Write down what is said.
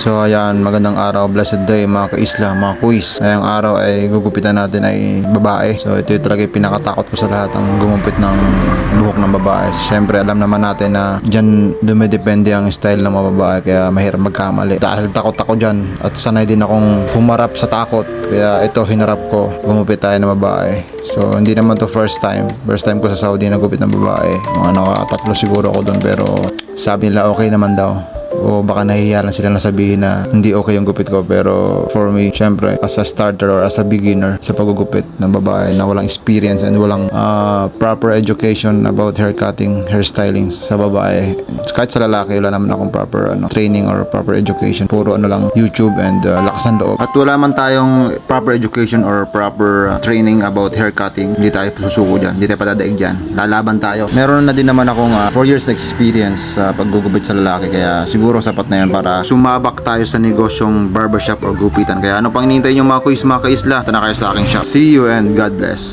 So ayan, magandang araw, blessed day mga kaisla, mga quiz. Ngayong araw ay gugupitan natin ay babae. So ito yung talaga yung pinakatakot ko sa lahat, ang gumupit ng buhok ng babae. Siyempre alam naman natin na dyan dumidepende ang style ng mga babae kaya mahirap magkamali. Dahil takot ako dyan at sanay din akong humarap sa takot. Kaya ito hinarap ko, gumupit tayo ng babae. So hindi naman to first time. First time ko sa Saudi nagupit ng babae. Mga nakatatlo siguro ako doon pero sabi nila okay naman daw o baka nahihiya lang sila na sabihin na hindi okay yung gupit ko. Pero for me syempre as a starter or as a beginner sa paggugupit ng babae na walang experience and walang ah, proper education about hair cutting hairstyling sa babae kahit sa lalaki wala naman akong proper ano, training or proper education. Puro ano lang YouTube and uh, lakas ng loob. At wala man tayong proper education or proper uh, training about hair cutting hindi tayo susuko dyan hindi tayo patadaig dyan. Lalaban tayo. Meron na din naman akong 4 years na experience sa paggugupit sa lalaki kaya siguro sapat na yun para sumabak tayo sa negosyong barbershop or gupitan. Kaya ano pang hinihintay nyo mga kuis mga kaisla? Ito na kayo sa aking shop. See you and God bless